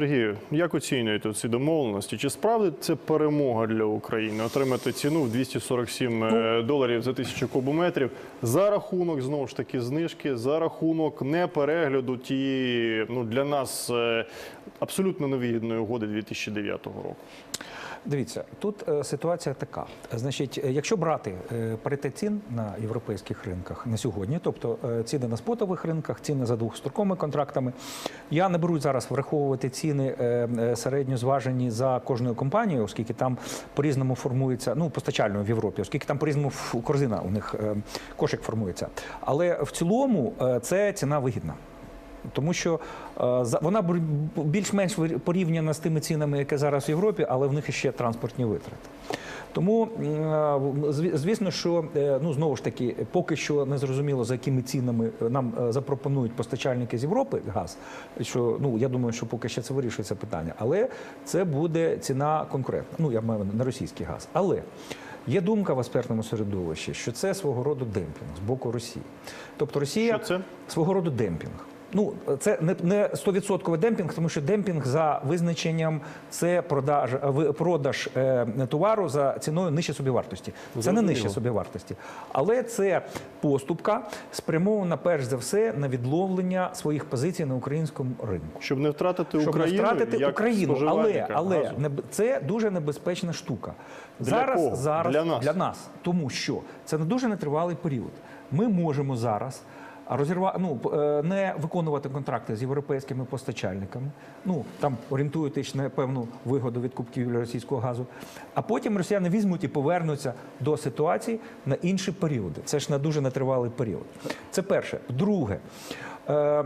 Сергію, як оцінюєте ці домовленості? Чи справді це перемога для України отримати ціну в 247 е, доларів за тисячу кубометрів за рахунок знову ж таки знижки, за рахунок неперегляду тієї ну для нас е, абсолютно невигідної угоди 2009 року? Дивіться, тут е, ситуація така. Значить, е, якщо брати е, паритет цін на європейських ринках на сьогодні, тобто ціни на спотових ринках, ціни за двохстроковими контрактами, я не беру зараз враховувати ціни середньо зважені за кожною компанією, оскільки там по-різному формується, ну постачальною в Європі, оскільки там по-різному ф- корзина у них кошик формується. Але в цілому це ціна вигідна. Тому що е, вона більш-менш порівняна з тими цінами, які зараз в Європі, але в них ще транспортні витрати. Тому, е, зві- звісно, що е, ну знову ж таки, поки що не зрозуміло, за якими цінами нам запропонують постачальники з Європи газ. Що ну я думаю, що поки ще це вирішується питання, але це буде ціна конкурентна. Ну я маю на на російський газ. Але є думка в експертному середовищі, що це свого роду демпінг з боку Росії. Тобто Росія Що це? свого роду демпінг. Ну, це не не 100% демпінг, тому що демпінг за визначенням це продаж, ви- продаж е, товару за ціною нижче собівартості. Це не нижче собівартості. Але це поступка спрямована перш за все на відловлення своїх позицій на українському ринку. Щоб не втратити Щоб Україну, не втратити як Україну, але, але газу. це дуже небезпечна штука. Для зараз, кого? зараз Для нас? для нас, тому що це не дуже нетривалий період. Ми можемо зараз. Розірва... ну, е, не виконувати контракти з європейськими постачальниками, ну там орієнтуєтесь на певну вигоду від купівлі російського газу. А потім росіяни візьмуть і повернуться до ситуації на інші періоди. Це ж на дуже нетривалий період. Це перше. Друге. Е,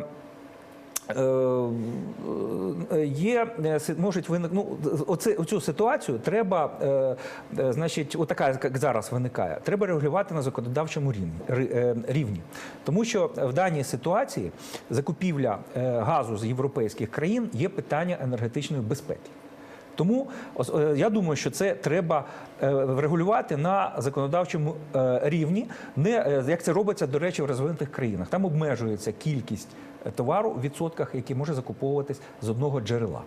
Є е, можуть виник... ну, оце, оцю ситуацію треба, е, е, значить, отака, як зараз виникає, треба регулювати на законодавчому рівні, е. Тому що в даній ситуації закупівля е, газу з європейських країн є питання енергетичної безпеки. Тому е, я думаю, що це треба е, врегулювати на законодавчому е, рівні, не як це робиться, до речі, в розвинутих країнах. Там обмежується кількість товару в відсотках, які може закуповуватись з одного джерела.